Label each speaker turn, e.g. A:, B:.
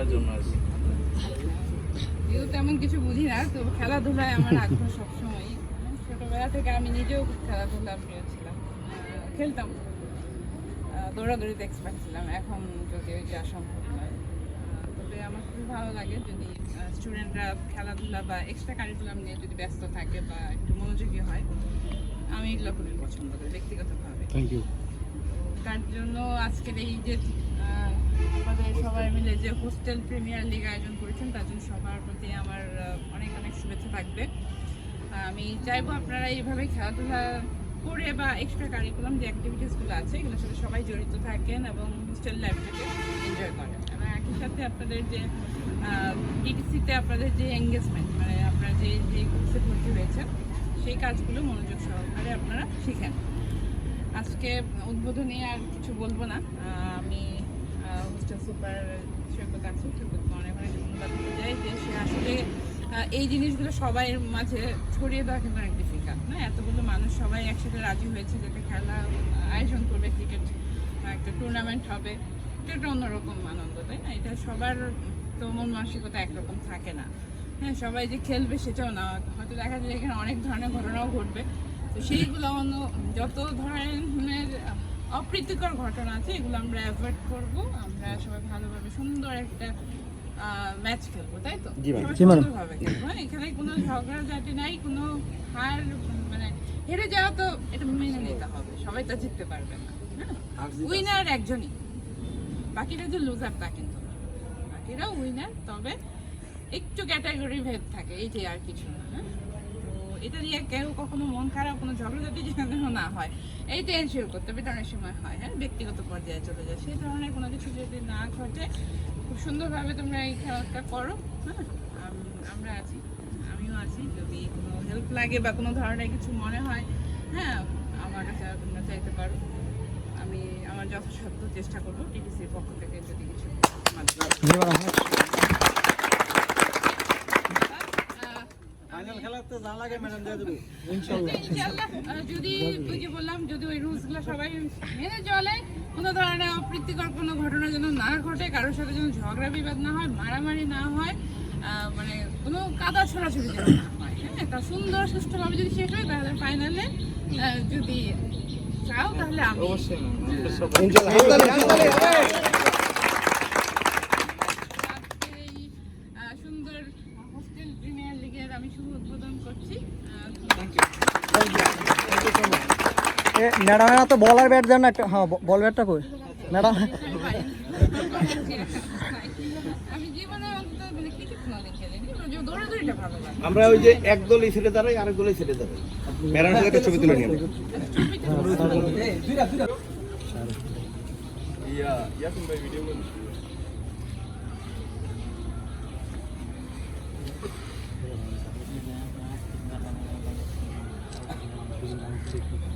A: খেলার জন্য কি
B: যদিও তেমন কিছু বুঝি না তো খেলাধুলায় আমার আগ্রহ সবসময় ছোটবেলা থেকে আমি নিজেও খেলাধুলা প্রিয় ছিলাম। খেলতাম। দৌড়াদৌড়িতে এক্সপার্ট ছিলাম। এখন যদি ওই যা সম্ভব নয়। তবে আমার খুবই ভালো লাগে যদি স্টুডেন্টরা খেলাধুলা বা এক্সট্রা কারিকুলাম নিয়ে যদি ব্যস্ত থাকে বা একটু মনোযোগী হয় আমি এগুলো খুবই পছন্দ করি ব্যক্তিগতভাবে।
C: থ্যাংক ইউ
B: তার জন্য আজকের এই যে আমাদের সবাই মিলে যে হোস্টেল প্রিমিয়ার লিগ আয়োজন করেছেন, তার জন্য সবার প্রতি আমার অনেক অনেক শুভেচ্ছা থাকবে। আমি চাইব আপনারা এইভাবে খেলাধুলা করে বা এক্সট্রা কারিকুলাম যে অ্যাক্টিভিটিসগুলো আছে, এগুলোর সাথে সবাই জড়িত থাকেন এবং হোস্টেল লাইফটাকে এনজয় করেন। এবং একই সাথে আপনাদের যে টিটিসিতে আপনাদের যে এঙ্গেজমেন্ট মানে আপনারা যে যে কোর্সে ভর্তি হয়েছেন, সেই কাজগুলো মনোযোগ সহকারে আপনারা শিখেন। আজকে উদ্বোধনী আর কিছু বলব না। আহ, সুপার সৈকত আছি সৈকতকে অনেক অনেক ধন্যবাদ চাই যে সে আসলে এই জিনিসগুলো সবাই মাঝে ছড়িয়ে দেওয়া কিন্তু অনেক ডিফিকাল্ট না? এতগুলো মানুষ সবাই একসাথে রাজি হয়েছে যাতে খেলা আয়োজন করবে ক্রিকেট একটা টুর্নামেন্ট হবে। এটা একটা অন্যরকম আনন্দ তাই না? এটা সবার তো মন মানসিকতা একরকম থাকে না। হ্যাঁ সবাই যে খেলবে সেটাও না। হয়তো দেখা যায় এখানে অনেক ধরনের ঘটনাও ঘটবে। তো সেইগুলো অন্য যত ধরনের অপ্রীতিকর ঘটনা আছে এগুলো আমরা অ্যাভয়েড করব। আমরা সবাই ভালোভাবে সুন্দর একটা ম্যাচ খেলব তাই তো?
C: জি ম্যাম। জি ম্যাডাম।
B: সুন্দরভাবে খেলব। হ্যাঁ এখানে কোনো ঝগড়াঝাটি নাই কোনো হার মানে হেরে যাওয়া তো এটা মেনে নিতে হবে। সবাই তো জিততে পারবে না হ্যাঁ? উইনার একজনই। বাকিরা যে লুজার তা কিন্তু বাকিরা উইনার তবে একটু ক্যাটাগরি ভেদ থাকে এইটাই আর কিছু না হ্যাঁ? এটা নিয়ে কেউ কখনো মন খারাপ, কোনো ঝগড়াঝাটি যেন না হয়। এইটা এনশিওর করতে হবে এটা অনেক সময় হয় হ্যাঁ? ব্যক্তিগত পর্যায়ে চলে যায়। সেই ধরনের কোনো কিছু যদি না ঘটে, খুব সুন্দরভাবে তোমরা এই খেলাটা করো হ্যাঁ? আমরা আছি, আমিও আছি। যদি কোনো হেল্প লাগে বা কোনো ধরনের কিছু মনে হয় হ্যাঁ আমার কাছে তোমরা চাইতে পারো। আমি আমার যথাসাধ্য চেষ্টা করব টিটিসির পক্ষ থেকে যদি কিছু
C: ফাইনাল যা লাগে ম্যাডাম দিয়ে দেবো।
B: ইনশাআল্লাহ, আহ, যদি ওই যে বললাম যদি ওই রুলসগুলো সবাই মেনে চলে কোনো ধরনের অপ্রীতিকর কোনো ঘটনা যেন না ঘটে কারোর সাথে যেন ঝগড়া বিবাদ না হয় মারামারি না হয় মানে কোনো কাদা ছড়াছড়ি যেন না হয় হ্যাঁ একটা সুন্দর সুষ্ঠুভাবে যদি শেষ হয় তাহলে ফাইনালে যদি চাও তাহলে আমি
A: অবশ্যই
B: সুন্দর হোস্টেল প্রিমিয়ার লিগের আমি শুভ উদ্বোধন করছি।
D: ম্যাডামেরা তো বলার ব্যাট দেন না একটা হ্যাঁ বল ব্যাটটা কই? ম্যাডাম
B: মানে লাগে।
C: আমরা ওই যে এক দলই ছেড়ে দাঁড়াই আরেক দলই ছেড়ে দাঁড়াই। ম্যাডামের সাথে একটা ছবি তুলে নিয়ে আমরা।
A: ইয়া ইয়াসিন ভাই ভিডিও
C: Thank you.